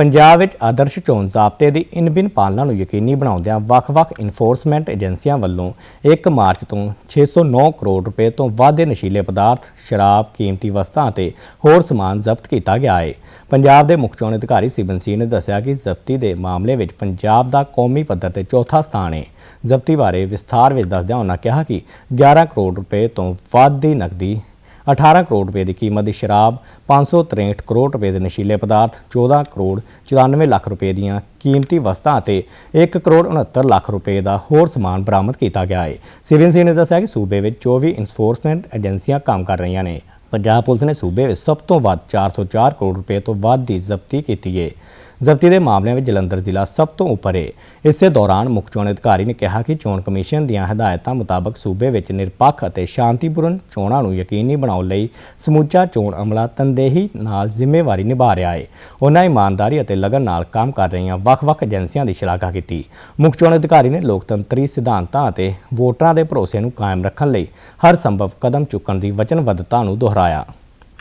ਪੰਜਾਬ ਵਿੱਚ ਆਦਰਸ਼ ਚੋਣ ਜ਼ਾਬਤੇ ਦੀ ਇਨਬਿਨ ਪਾਲਣਾ ਨੂੰ ਯਕੀਨੀ ਬਣਾਉਂਦਿਆਂ ਵੱਖ-ਵੱਖ ਇਨਫੋਰਸਮੈਂਟ ਏਜੰਸੀਆਂ ਵੱਲੋਂ 1 ਮਾਰਚ ਤੋਂ 609 ਕਰੋੜ ਰੁਪਏ ਤੋਂ ਵੱਧ ਦੇ ਨਸ਼ੀਲੇ ਪਦਾਰਥ, ਸ਼ਰਾਬ, ਕੀਮਤੀ ਵਸਤਾਂ ਅਤੇ ਹੋਰ ਸਮਾਨ ਜ਼ਬਤ ਕੀਤਾ ਗਿਆ ਹੈ। ਪੰਜਾਬ ਦੇ ਮੁੱਖ ਚੋਣ ਅਧਿਕਾਰੀ ਸਿਬਨ ਸਿੰਘ ਨੇ ਦੱਸਿਆ ਕਿ ਜ਼ਬਤੀ ਦੇ ਮਾਮਲੇ ਵਿੱਚ ਪੰਜਾਬ ਦਾ ਕੌਮੀ ਪੱਧਰ ਤੇ ਚੌਥਾ ਸਥਾਨ ਹੈ। ਜ਼ਬਤੀ ਬਾਰੇ ਵਿਸਥਾਰ ਵਿੱਚ ਦੱਸਦਿਆਂ ਉਨ੍ਹਾਂ ਕਿਹਾ ਕਿ 11 ਕਰੋੜ ਰੁਪਏ ਤੋਂ ਵੱਧ ਦੀ ਨਕਦੀ 18 ਕਰੋੜ ਰੁਪਏ ਦੀ ਕੀਮਤ ਦੀ ਸ਼ਰਾਬ 563 ਕਰੋੜ ਰੁਪਏ ਦੇ ਨਸ਼ੀਲੇ ਪਦਾਰਥ 14 ਕਰੋੜ 94 ਲੱਖ ਰੁਪਏ ਦੀਆਂ ਕੀਮਤੀ ਵਸਤਾਂ ਅਤੇ 1 ਕਰੋੜ 69 ਲੱਖ ਰੁਪਏ ਦਾ ਹੋਰ ਸਮਾਨ ਬਰਾਮਦ ਕੀਤਾ ਗਿਆ ਹੈ। ਸਿਵਨ ਸਿੰਘ ਨੇ ਦੱਸਿਆ ਕਿ ਸੂਬੇ ਵਿੱਚ 24 ਇਨਫੋਰਸਮੈਂਟ ਏਜੰਸੀਆਂ ਕੰਮ ਕਰ ਰਹੀਆਂ ਨੇ। ਪੰਜਾਬ ਪੁਲਿਸ ਨੇ ਸੂਬੇ ਵਿੱਚ ਸਭ ਤੋਂ ਵੱਧ 404 ਕਰੋੜ ਰੁਪਏ ਤੋਂ ਵੱਧ ਦੀ ਜ਼ਬਤੀ ਕੀਤੀ ਹੈ। ਜ਼ਬਤੀ ਦੇ ਮਾਮਲਿਆਂ ਵਿੱਚ ਜਲੰਧਰ ਜ਼ਿਲ੍ਹਾ ਸਭ ਤੋਂ ਉੱਪਰ ਹੈ ਇਸੇ ਦੌਰਾਨ ਮੁੱਖ ਚੋਣ ਅਧਿਕਾਰੀ ਨੇ ਕਿਹਾ ਕਿ ਚੋਣ ਕਮਿਸ਼ਨ ਦੀਆਂ ਹਦਾਇਤਾਂ ਮੁਤਾਬਕ ਸੂਬੇ ਵਿੱਚ ਨਿਰਪੱਖ ਅਤੇ ਸ਼ਾਂਤੀਪੂਰਨ ਚੋਣਾਂ ਨੂੰ ਯਕੀਨੀ ਬਣਾਉਣ ਲਈ ਸਮੁੱਚਾ ਚੋਣ ਅਮਲਾ ਤਨਦੇਹੀ ਨਾਲ ਜ਼ਿੰਮੇਵਾਰੀ ਨਿਭਾ ਰਿਹਾ ਹੈ ਉਹਨਾਂ ਇਮਾਨਦਾਰੀ ਅਤੇ ਲਗਨ ਨਾਲ ਕੰਮ ਕਰ ਰਹੀਆਂ ਵੱਖ-ਵੱਖ ਏਜੰਸੀਆਂ ਦੀ ਸ਼ਲਾਘਾ ਕੀਤੀ। ਮੁੱਖ ਚੋਣ ਅਧਿਕਾਰੀ ਨੇ ਲੋਕਤੰਤਰੀ ਸਿਧਾਂਤਾਂ ਅਤੇ ਵੋਟਰਾਂ ਦੇ ਭਰੋਸੇ ਨੂੰ ਕਾਇਮ ਰੱਖਣ ਲਈ ਹਰ ਸੰਭਵ ਕਦਮ ਚੁੱਕਣ ਦੀ ਵਚਨਬੱਧਤਾ ਨੂੰ ਦੁਹਰਾਇਆ।